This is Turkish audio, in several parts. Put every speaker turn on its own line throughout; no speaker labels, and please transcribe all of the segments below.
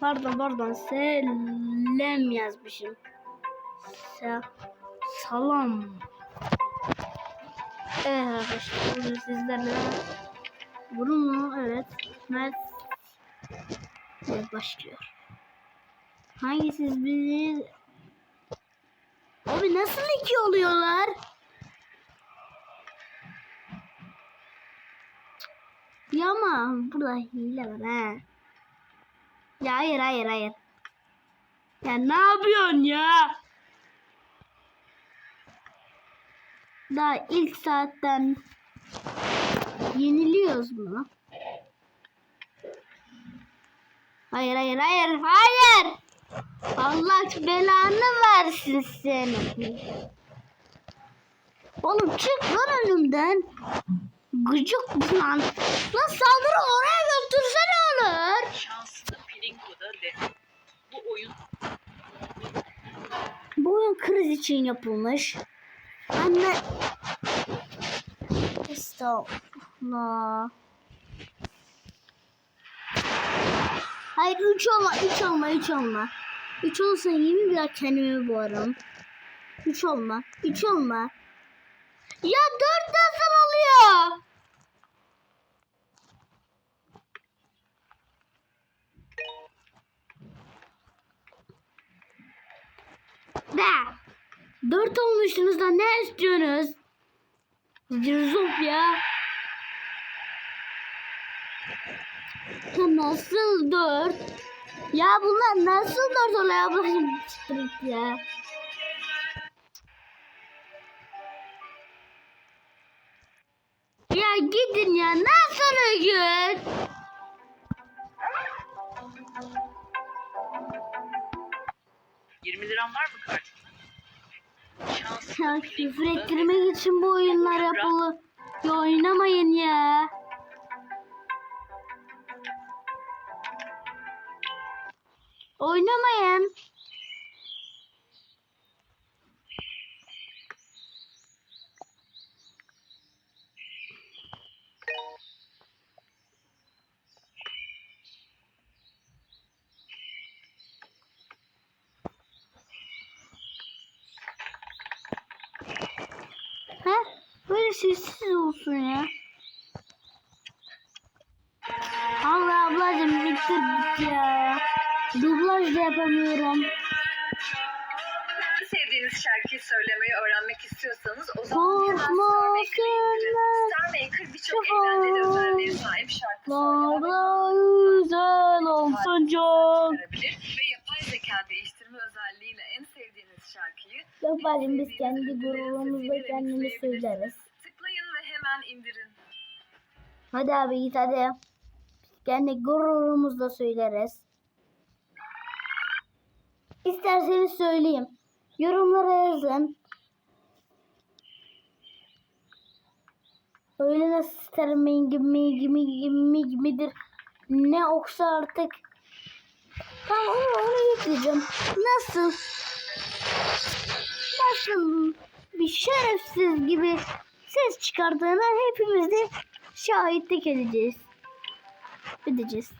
pardon pardon selam yazmışım. Se salam. Evet arkadaşlar bugün sizlerle bunu evet Mert evet, başlıyor. Hangisi bilir? Abi nasıl iki oluyorlar? Ya ama burada hile var ha. Ya hayır hayır hayır. Ya ne yapıyorsun ya? Daha ilk saatten yeniliyoruz mu? Hayır hayır hayır hayır. Allah belanı versin seni. Oğlum çık lan önümden. Gıcık lan. Lan saldırı oraya götürsene olur.
de bu oyun
Bu oyun kriz için yapılmış. Anne. Estağfurullah. Hayır 3 olma 3 olma 3 olma. 3 olsa yemin bir kendimi boğarım. 3 olma 3 olma. Ya 4 nasıl oluyor? De. Dört olmuşsunuz da ne istiyorsunuz? Cürzop ya. Nasıl dört? Ya bunlar nasıl dört oluyor ablacığım? Çıtırık ya. Ya gidin ya nasıl gün?
Yirmi liram var mı kartında?
Ya
Pilinko'da
küfür ettirmek için bu oyunlar yapılır. Ya oynamayın ya. Oynamayın. Ha? Böyle sessiz olsun ya. Allah ablacım bitti ya. Dublaj da yapamıyorum.
sevdiğiniz şarkıyı söylemeyi öğrenmek istiyorsanız o zaman hemen Star Maker'ı. Star Maker birçok eğlenceli özelliğe sahip şarkı
Bana güzel olsun çok.
ve yapay zeka değiştirme özelliğiyle en sevdiğiniz şarkıyı
bacım biz kendi gururumuzla kendimiz söyleriz.
Hemen indirin.
Hadi abi git hadi. Kendi gururumuzla söyleriz. İsterseniz söyleyeyim. Yorumlara yazın. Öyle nasıl isterim gibi gibi gibi gibidir. Ne oksa artık. Tamam onu, onu yükleyeceğim. Nasıl? Nasıl bir şerefsiz gibi ses çıkardığına hepimiz de şahitlik edeceğiz. Edeceğiz.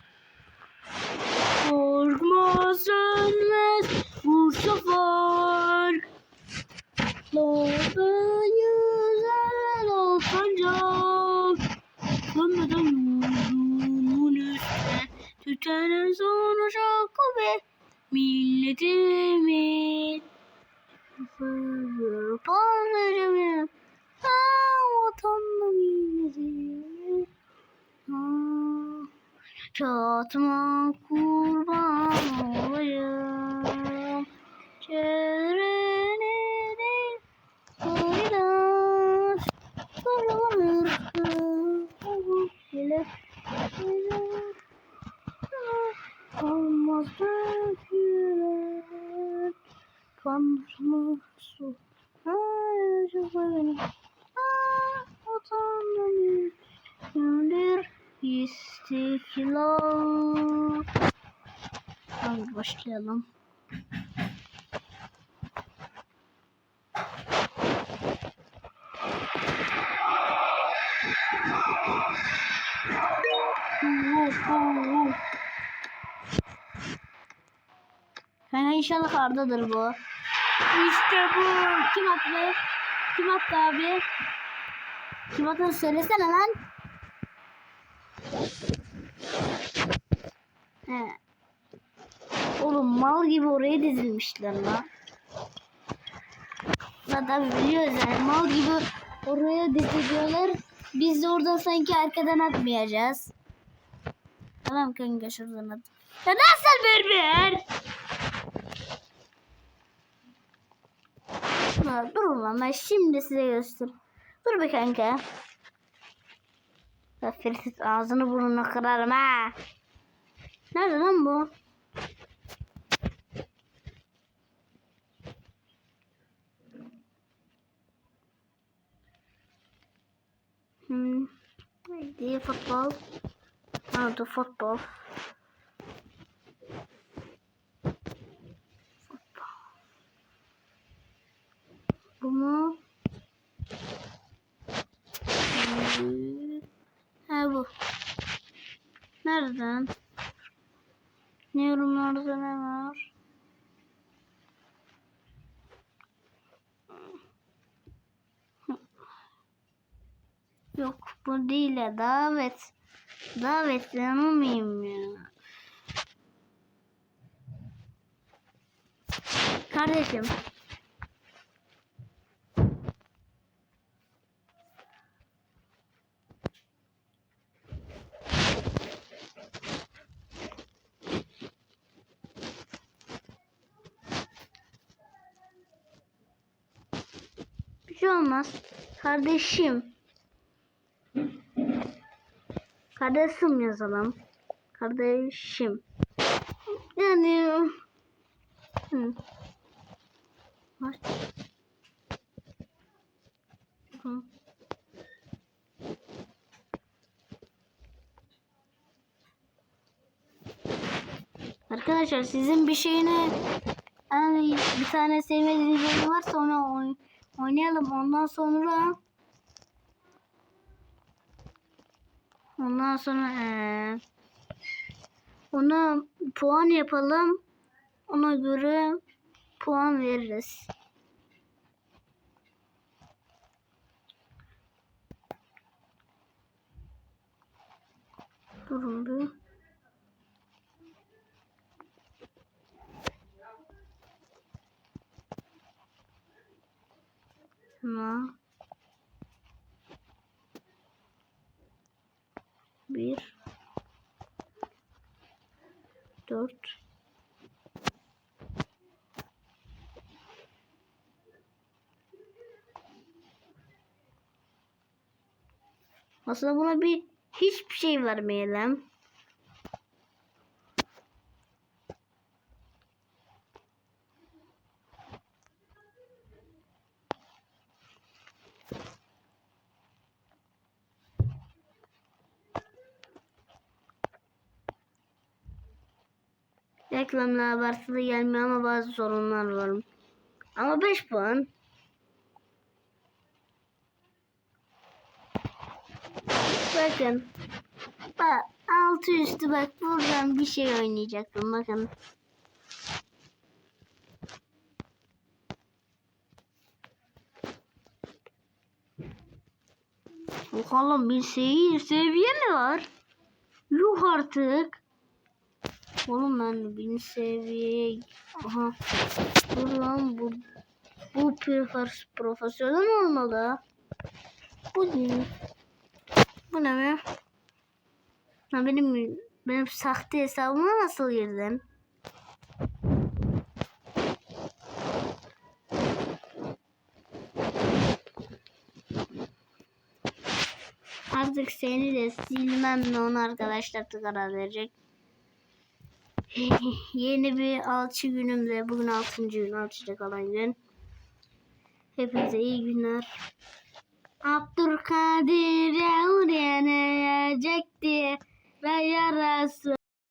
Korkma sönmez bu sefer. Doğru güzel olacak. Sönmeden yurdumun üstüne tütenen sonra şarkı ve milletimin. Parlarım ha vatanlı milletim. Ha, Çatma kurban olayım. Çevrene değil koylar. Sarılır gelir. Olmaz dökülen kanlarıma su. Hayır, benim. Utandım. Gündür istiklal. Hadi başlayalım. Kanka inşallah Arda'dır bu. İşte bu. Kim attı? Kim attı abi? Kim attı söylesene lan. He. Oğlum mal gibi oraya dizilmişler lan. Tabi biliyoruz yani mal gibi oraya diziliyorlar. Biz de oradan sanki arkadan atmayacağız. Tamam kanka şuradan at. Ya nasıl berber? Dur ulan ben şimdi size göster. Dur be kanka. Ya Ferit ağzını burnunu kırarım ha. Nerede lan bu? Hmm. Neydi futbol? Futbol. Futbol. Bu mu? Hmm. Ha bu. Nereden? Ne yorumlarda ne var? Yok bu değil ya davet. Davet yanılmayayım ya. Kardeşim. Şey olmaz. Kardeşim. Kardeşim yazalım. Kardeşim. Yani. Arkadaşlar sizin bir şeyine yani bir tane sevmediğiniz oyun varsa onu oyn- oynayalım. Ondan sonra Ondan sonra eee ona puan yapalım. Ona göre puan veririz. Durun bir. Tamam. Bir. Dört. Aslında buna bir hiçbir şey vermeyelim. Reklamlar abartılı gelmiyor ama bazı sorunlar var. Ama 5 puan. Bakın. Bak altı üstü bak buradan bir şey oynayacaktım bakın. Bakalım bir seviye, seviye mi var? Yuh artık. Oğlum ben bin seviye... Aha. Dur lan bu... Bu profesyonel olmalı. Bu ne? Bu ne be? Ha benim benim sahte hesabıma nasıl girdin? Artık seni de silmem ne onu arkadaşlar da karar verecek. Yeni bir alçı günümde bugün 6. gün alçıda kalan gün. Hepinize iyi günler. Abdülkadir uğrayacaktı ve yarası.